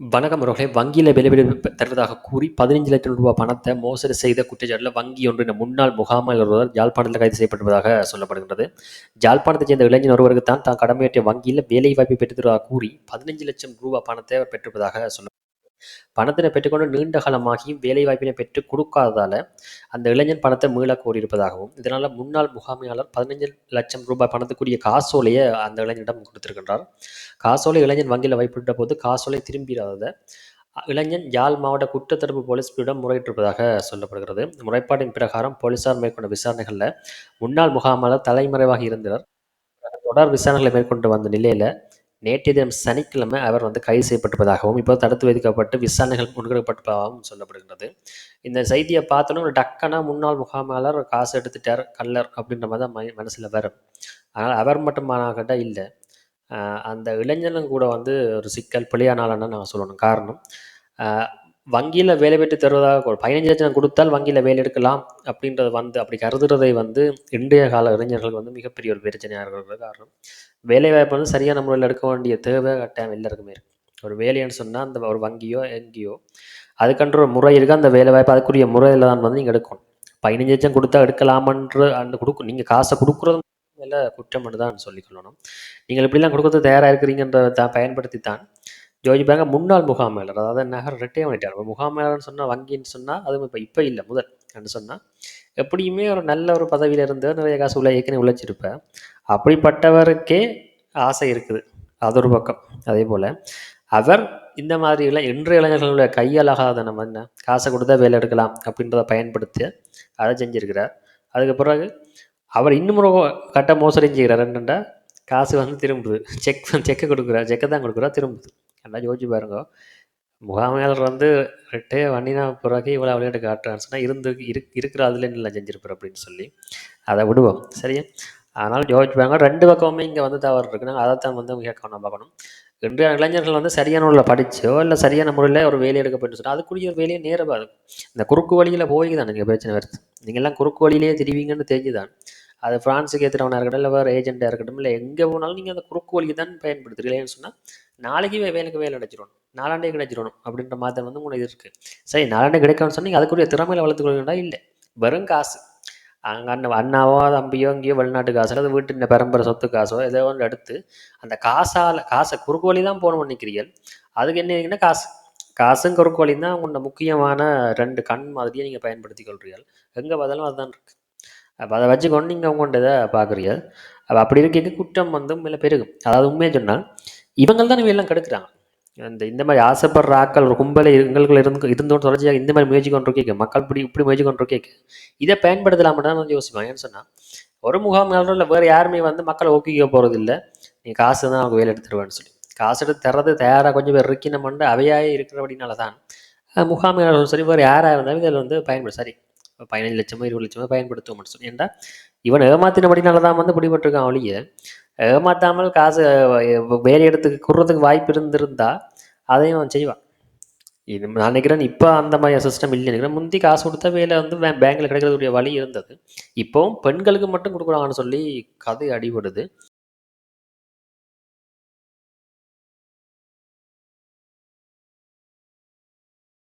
வணக்கம் அவர்களே. வங்கியில் வேலைவாய்ப்பு தருவதாக கூறி பதினஞ்சு லட்சம் ரூபாய் பணத்தை மோசடி செய்த குற்றச்சாட்டில் வங்கி ஒன்றின் முன்னாள் முகாமல் ஒருவர் யாழ்ப்பாணத்தில் கைது செய்யப்படுவதாக சொல்லப்படுகிறது யாழ்ப்பாணத்தைச் சேர்ந்த இளைஞர் ஒருவருக்கு தான் தான் கடமையாற்றிய வங்கியில் வேலை வாய்ப்பை பெற்றுத்தருவதாக கூறி பதினஞ்சு லட்சம் ரூபாய் பணத்தை பெற்றிருப்பதாக சொல்ல பணத்தினை பெற்றுக்கொண்டு நீண்ட காலமாகியும் வேலை வாய்ப்பினை பெற்றுக் கொடுக்காததால அந்த இளைஞன் பணத்தை மீள கோரியிருப்பதாகவும் இதனால முன்னாள் முகாமையாளர் பதினஞ்சு லட்சம் ரூபாய் பணத்துக்குரிய காசோலையை அந்த இளைஞனிடம் கொடுத்திருக்கின்றார். காசோலை இளைஞன் வங்கியில் வைப்பிட்ட போது காசோலை திரும்பிடாததை இளைஞன் யாழ் மாவட்ட குற்றத்தடுப்பு போலீஸ் பிரிவிடம் முறையிட்டிருப்பதாக சொல்லப்படுகிறது. முறைப்பாட்டின் பிரகாரம் போலீசார் மேற்கொண்ட விசாரணைகளில் முன்னாள் முகாமாளர் தலைமறைவாக இருந்தார் தொடர் விசாரணைகளை மேற்கொண்டு வந்த நிலையில நேற்றைய தினம் சனிக்கிழமை அவர் வந்து கைது செய்யப்பட்டிருப்பதாகவும் இப்போ தடுத்து வைக்கப்பட்டு விசாரணைகள் முன்கொடுக்கப்பட்டதாகவும் சொல்லப்படுகிறது இந்த செய்தியை பார்த்தோன்னா ஒரு டக்கனா முன்னாள் முகாமாளர் காசு எடுத்துட்டார் கல்லர் அப்படின்ற மாதிரி தான் மனசில் வரும். ஆனால் அவர் மட்டும் இல்லை. அந்த இளைஞனும் கூட வந்து ஒரு சிக்கல் பிழையானாலன்னு நான் சொல்லணும். காரணம் வங்கியில் வேலை பெற்று தருவதாக ஒரு பதினஞ்சு லட்சம் கொடுத்தால் வங்கியில் வேலை எடுக்கலாம் அப்படின்றது வந்து அப்படி கருதுறதை வந்து இன்றைய கால இளைஞர்கள் வந்து மிகப்பெரிய ஒரு பிரச்சனையாக இருக்கிறது காரணம். வேலை வாய்ப்பு வந்து சரியான முறையில் எடுக்க வேண்டிய தேவை கட்டாயம் எல்லாருக்குமே இருக்குது ஒரு வேலைன்னு சொன்னால் அந்த ஒரு வங்கியோ எங்கேயோ அதுக்கன்ற ஒரு முறை இருக்குது அந்த வேலை வாய்ப்பு அதுக்குரிய முறையில் தான் வந்து நீங்கள் எடுக்கணும். பதினஞ்சு லட்சம் கொடுத்தா எடுக்கலாமன்ற அந்த கொடுக்கும் நீங்கள் காசை கொடுக்குறது மேலே குற்றம் தான் சொல்லிக்கொள்ளணும் நீங்கள் இப்படிலாம் கொடுக்கறது தயாராக இருக்கிறீங்கன்றதை தான் பயன்படுத்தி தான் ஜோஜி பேங்க முன்னாள் முகாமையாளர் அதாவது நகர் ரிட்டையர் பண்ணிட்டார். முகாமையாளர்னு சொன்னால் வங்கின்னு சொன்னால் அதுவும் இப்போ இப்போ இல்லை முதல் என்று சொன்னால் எப்படியுமே ஒரு நல்ல ஒரு பதவியில் இருந்து நிறைய காசு உள்ள ஏற்கனவே உழைச்சிருப்பேன் அப்படிப்பட்டவருக்கே ஆசை இருக்குது. அது ஒரு பக்கம். அதே போல் அவர் இந்த மாதிரி இள இன்றைய இளைஞர்களுடைய கையாலாகாத நம்ம என்ன காசை கொடுத்தா வேலை எடுக்கலாம் அப்படின்றத பயன்படுத்தி அதை செஞ்சிருக்கிறார். அதுக்கு பிறகு அவர் இன்னும் ஒரு கட்ட மோசடி செய்கிறார். என்னென்னா காசு வந்து திரும்புது. செக் செக்கை கொடுக்குறார். செக்கை தான் கொடுக்குறா திரும்புது. நல்லா யோசிச்சு பாருங்க. முகாமையாளர் வந்து ரெட்டே வண்டினா பிறகு இவ்வளோ விளையாட்டு காட்டுறான்னு சொன்னால் இருந்து இரு இருக்கிற அதுல நல்லா செஞ்சிருப்பார் அப்படின்னு சொல்லி அதை விடுவோம். சரியா? அதனால் யோசிப்பாங்க ரெண்டு பக்கமுமே இங்கே வந்து தவறு இருக்கு. நாங்கள் அதை தான் வந்து கேட்கணும் பார்க்கணும். இன்றைய இளைஞர்கள் வந்து சரியான முறையில் படித்தோ இல்லை சரியான முறையில் ஒரு வேலை எடுக்கப்பட்டு சொன்னால் அதுக்குரிய ஒரு வேலையை நேராக இருக்கும் இந்த குறுக்கு வழியில் போய் தான் நீங்கள் பிரச்சனை வருது. நீங்கள்லாம் குறுக்கு வழியிலேயே திரிவீங்கன்னு தெரிஞ்சுதான். அது ஃப்ரான்ஸுக்கு ஏற்றுறவனாக இருக்கட்டும் இல்லை வேறு ஏஜென்ட்டாக இருக்கட்டும் இல்லை எங்கே போனாலும் நீங்கள் அந்த குறுக்கு வழியை தான் பயன்படுத்துகிறீங்களேன்னு சொன்னால் நாளைக்கு வே- வேலைக்கு வேலை கிடைச்சிடணும் நாலாண்டே கிடைச்சிடணும் அப்படின்ற மாதிரி வந்து உங்களுக்கு இது இருக்குது சரி நாலாண்டே கிடைக்கணும்னு சொன்னீங்க அதுக்குரிய திறமையில வளர்த்துக்கொள்ளா இல்லை. வெறும் காசு. அங்கே அண்ணன் அண்ணாவோ தம்பியோ இங்கேயோ வெளிநாட்டு காசோ அல்லது வீட்டு இந்த பரம்பரை சொத்து காசோ ஏதோ ஒன்று எடுத்து அந்த காசால் காசை குறுக்கு வழி தான் போகணும்னு நினைக்கிறீர்கள். அதுக்கு என்ன காசு? காசும் குறுக்கு வழி தான் உங்களோட முக்கியமான ரெண்டு கண் மாதிரியே நீங்கள் பயன்படுத்தி கொள்றீர்கள் எங்கே பார்த்தாலும் அதுதான் இருக்குது அப்போ அதை வச்சுக்கொண்டு நீங்கள் உங்கள்கிட்ட இதை பார்க்குறீங்க அப்போ அப்படி இருக்க குற்றம் வந்து மேலே பெருகும். அதாவது உண்மையை சொன்னால் இவங்கள் தான் இவையெல்லாம் கெடுக்கிறாங்க. இந்த இந்த மாதிரி ஆசைப்படுற ஆக்கள் ஒரு கும்பலை எங்களுக்குள்ள இருந்து இருந்தோம் தொடர்ச்சியாக இந்த மாதிரி முயற்சி கொண்டு கேட்க மக்கள் இப்படி இப்படி முயற்சி கொண்டு கேட்க இதை பயன்படுத்தலாம் தான் வந்து யோசிப்பாங்க ஏன்னு சொன்னால் ஒரு முகாம் இல்லை வேறு யாருமே வந்து மக்களை ஊக்குவிக்க போகிறது இல்லை நீ காசு தான் அவங்க வேலை எடுத்துருவேன்னு சொல்லி. காசு எடுத்து தர்றது தயாராக கொஞ்சம் பேர் இருக்கினமண்டு அவையாயே இருக்கிறபடினால தான் முகாமியாளர்களும் சரி வேறு யாராக இருந்தாலும் இதில் வந்து பயன்படும் சரி பதினஞ்சு லட்சமோ இருபது லட்சமோ பயன்படுத்துவோம்னு சொல்லி. ஏன்டா இவன் ஏமாத்தினபடினால தான் வந்து பிடிபட்டிருக்கான் ஒழிய ஏமாத்தாமல் காசு வேறு வேலை எடுத்து குடுறதுக்கு வாய்ப்பு இருந்திருந்தா அதையும் அவன் செய்வான். இது நான் நினைக்கிறேன் இப்போ அந்த மாதிரி சிஸ்டம் இல்லை நினைக்கிறேன். முந்தி காசு கொடுத்தா வேலை வந்து பேங்க்கில் கிடைக்கிறதுடைய வழி இருந்தது. இப்போவும் பெண்களுக்கு மட்டும் கொடுக்குறாங்கன்னு சொல்லி கதை அடிபடுது.